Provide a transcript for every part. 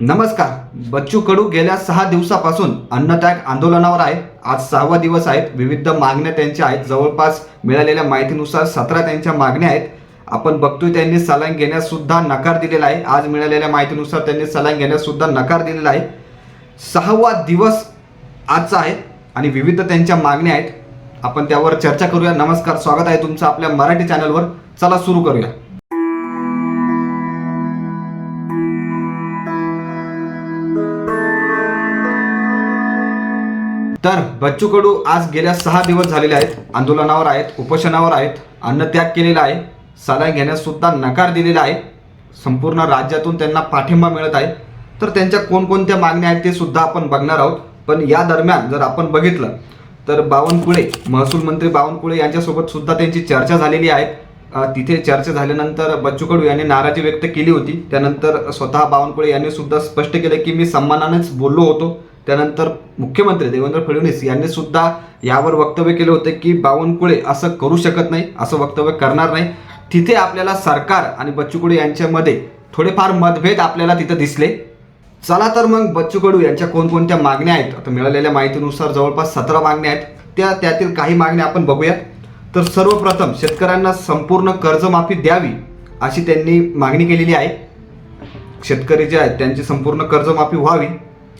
नमस्कार. बच्चू कडू गेल्या सहा दिवसापासून अन्नत्याग आंदोलनावर आहे. आज सहावा दिवस आहेत. विविध मागण्या त्यांच्या आहेत. जवळपास मिळालेल्या माहितीनुसार सतरा त्यांच्या मागण्या आहेत. आपण बघतोय त्यांनी सलाईन घेण्यास सुद्धा नकार दिलेला आहे. आज मिळालेल्या माहितीनुसार त्यांनी सलाईन घेण्यास सुद्धा नकार दिलेला आहे. सहावा दिवस आजचा आहे आणि विविध त्यांच्या मागण्या आहेत. आपण त्यावर चर्चा करूया. नमस्कार. स्वागत आहे तुमचं आपल्या मराठी चॅनलवर. चला सुरू करूया. तर बच्चू कडू आज गेल्या सहा दिवस झालेले आहेत आंदोलनावर आहेत उपोषणावर आहेत अन्नत्याग केलेला आहे सलाह घेण्यास सुद्धा नकार दिलेला आहे. संपूर्ण राज्यातून त्यांना पाठिंबा मिळत आहे. तर त्यांच्या कोणकोणत्या मागण्या आहेत ते सुद्धा आपण बघणार आहोत. पण या दरम्यान जर आपण बघितलं तर बावनकुळे महसूल मंत्री बावनकुळे यांच्यासोबत सुद्धा त्यांची चर्चा झालेली आहे. तिथे चर्चा झाल्यानंतर बच्चू कडू यांनी नाराजी व्यक्त केली होती. त्यानंतर स्वतः बावनकुळे यांनी सुद्धा स्पष्ट केलं की मी सन्मानानेच बोललो होतो. त्यानंतर मुख्यमंत्री देवेंद्र फडणवीस यांनी सुद्धा यावर वक्तव्य केलं होतं की बावनकुळे असं करू शकत नाही असं वक्तव्य करणार नाही. तिथे आपल्याला सरकार आणि बच्चू कडू यांच्यामध्ये थोडेफार मतभेद आपल्याला तिथं दिसले. चला तर मग बच्चू कडू यांच्या कोणकोणत्या मागण्या आहेत? आता मिळालेल्या माहितीनुसार जवळपास सतरा मागण्या आहेत. त्या त्यातील काही मागण्या आपण बघूयात. तर सर्वप्रथम शेतकऱ्यांना संपूर्ण कर्जमाफी द्यावी अशी त्यांनी मागणी केलेली आहे. शेतकरी जे आहेत त्यांची संपूर्ण कर्जमाफी व्हावी.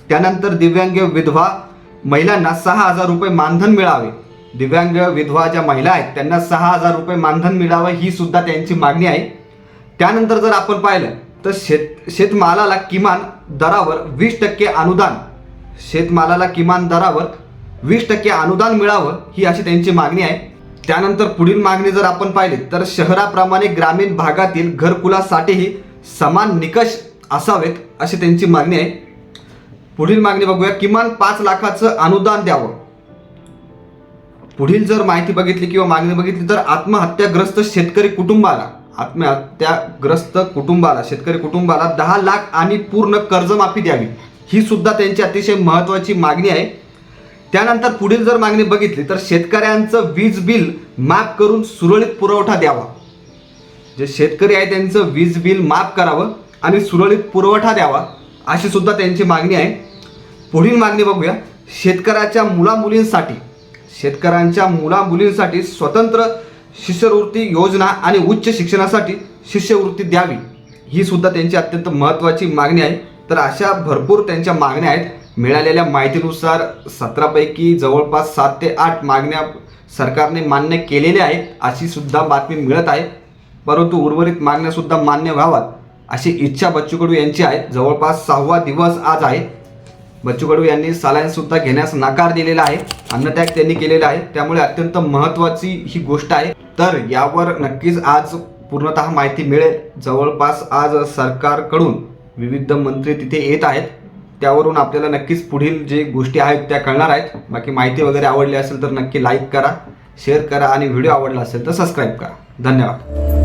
त्यानंतर दिव्यांग विधवा महिलांना सहा हजार रुपये मानधन मिळावे. दिव्यांग विधवा ज्या महिला आहेत त्यांना सहा हजार रुपये मानधन मिळावं ही सुद्धा त्यांची मागणी आहे. त्यानंतर जर आपण पाहिलं तर शेत शेतमालाला किमान दरावर वीस टक्के अनुदान शेतमालाला किमान दरावर वीस टक्के अनुदान मिळावं ही अशी त्यांची मागणी आहे. त्यानंतर पुढील मागणी जर आपण पाहिली तर शहराप्रमाणे ग्रामीण भागातील घरकुलासाठीही समान निकष असावेत अशी त्यांची मागणी आहे. पुढील मागणी बघूया. किमान पाच लाखाचं अनुदान द्यावं. पुढील जर माहिती बघितली किंवा मागणी बघितली तर आत्महत्याग्रस्त शेतकरी कुटुंबाला आत्महत्याग्रस्त कुटुंबाला शेतकरी कुटुंबाला दहा लाख आणि पूर्ण कर्जमाफी द्यावी. ही सुद्धा त्यांची अतिशय महत्त्वाची मागणी आहे. त्यानंतर पुढील जर मागणी बघितली तर शेतकऱ्यांचं वीज बिल माफ करून सुरळीत पुरवठा द्यावा. जे शेतकरी आहे त्यांचं वीज बिल माफ करावं आणि सुरळीत पुरवठा द्यावा अशी सुद्धा त्यांची मागणी आहे. पुढील मागणी बघूया. शेतकऱ्याच्या मुलामुलींसाठी शेतकऱ्यांच्या मुलामुलींसाठी स्वतंत्र शिष्यवृत्ती योजना आणि उच्च शिक्षणासाठी शिष्यवृत्ती द्यावी. ही सुद्धा त्यांची अत्यंत महत्त्वाची मागणी आहे. तर अशा भरपूर त्यांच्या मागण्या आहेत. मिळालेल्या माहितीनुसार सतरापैकी जवळपास सात ते आठ मागण्या सरकारने मान्य केलेल्या आहेत. अशी सुद्धा बातमी मिळत आहे. परंतु उर्वरित मागण्यासुद्धा मान्य व्हाव्यात. अशी इच्छा बच्चू कडू यांची आहे. जवळपास सहावा दिवस आज आहे. बच्चू कडू यांनी सलाईन सुद्धा घेण्यास नकार दिलेला आहे. अन्नत्याग त्यांनी केलेला आहे. त्यामुळे अत्यंत महत्त्वाची ही गोष्ट आहे. तर यावर नक्कीच आज पूर्णतः माहिती मिळेल. जवळपास आज सरकारकडून विविध मंत्री तिथे येत आहेत. त्यावरून आपल्याला नक्कीच पुढील जे गोष्टी आहेत त्या कळणार आहेत. बाकी माहिती वगैरे आवडली असेल तर नक्की लाईक करा शेअर करा आणि व्हिडिओ आवडला असेल तर सबस्क्राईब करा. धन्यवाद.